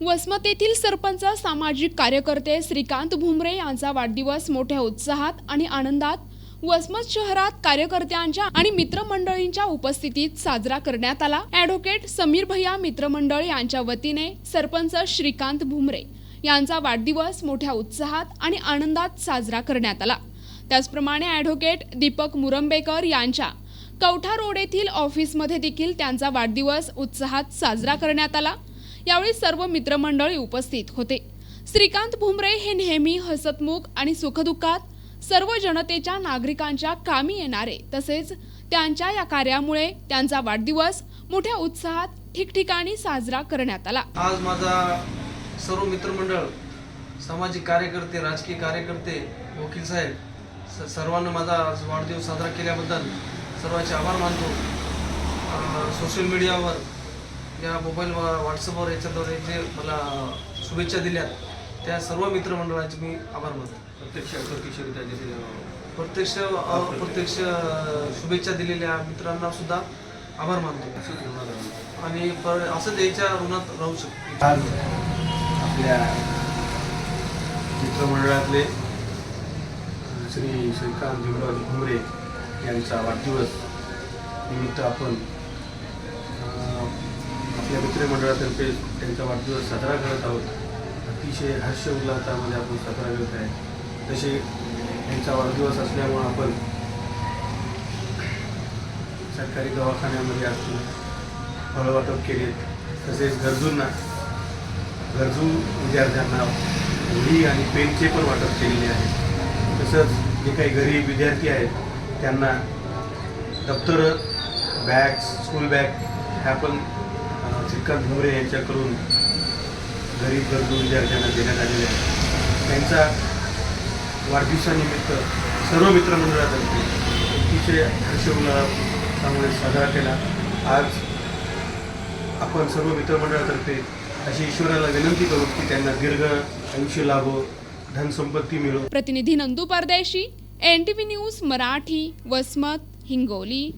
वसमत येथील सरपंच सामाजिक कार्यकर्ते श्रीकांत भुमरे यांचा वाढदिवस मोठ्या उत्साहात आणि आनंदात वसमत शहरात कार्यकर्त्यांच्या आणि मित्रमंडळींच्या उपस्थितीत साजरा करण्यात आला. ॲडव्होकेट समीर भैया मित्रमंडळ यांच्या वतीने सरपंच श्रीकांत भुमरे यांचा वाढदिवस मोठ्या उत्साहात आणि आनंदात साजरा करण्यात आला. त्याचप्रमाणे ॲडव्होकेट दीपक मुरंबेकर यांच्या कवठा रोड येथील ऑफिसमध्ये देखील त्यांचा वाढदिवस उत्साहात साजरा करण्यात आला. यावेळी सर्व मित्रमंडळी उपस्थित होते. श्रीकांत भुमरे हे नेहमी हसतमुख आणि सुखदुःखात सर्व जनतेच्या नागरिकांच्या कामी येणारे. तसेच त्यांच्या या कार्यामुळे त्यांचा वाढदिवस मोठ्या उत्साहात ठिकठिकाणी साजरा करण्यात आला. आज माझा सर्व मित्रमंडळ सामाजिक कार्यकर्ते राजकीय कार्यकर्ते वकील साहेब सर्वांना माझा वाढदिवस साजरा केल्याबद्दल सर्वांचे आभार मानतो. सोशल मीडियावर या मोबाईल वा- व्हॉट्सअपवर याच्याद्वारे जे मला शुभेच्छा दिल्यात त्या सर्व मित्रमंडळाचे मी आभार मानतो. प्रत्यक्ष प्रत्यक्ष अप्रत्यक्ष शुभेच्छा दिलेल्या मित्रांना सुद्धा आभार मानतो. आणि पर असंच याच्या ऋणात राहू शकतो. आज आपल्या मित्रमंडळातले श्री श्रीकांत भीमराव घुमरे यांचा वाढदिवस निमित्त आपण आपल्या मित्रमंडळातर्फे त्यांचा वाढदिवस साजरा करत आहोत. अतिशय हर्ष उल्हासामध्ये आपण साजरा करत आहे. तसे त्यांचा वाढदिवस असल्यामुळं आपण सरकारी दवाखान्यामध्ये असतो फळवाटप केले. तसेच गरजूंना गरजू विद्यार्थ्यांना वही आणि पेनचे पण वाटप केलेले आहे. तसंच जे काही गरीब विद्यार्थी आहेत त्यांना दप्तरं बॅग्स स्कूल बॅग ह्या पण श्रीकांत भुमरे यांच्याकडून गरीब गरजू विद्यार्थ्यांना देण्यात आलेले आहे. त्यांचा वाढदिवसानिमित्त सर्व मित्रमंडळातर्फे अतिशय हर्षोल्लासामुळे साजरा केला. आज आपण सर्व मित्रमंडळातर्फे अशी ईश्वराला विनंती करू की त्यांना दीर्घ आयुष्य लाभो धनसंपत्ती मिळो. प्रतिनिधी Nandu Pardeshi N T V news Marathi Vasmat Hingoli.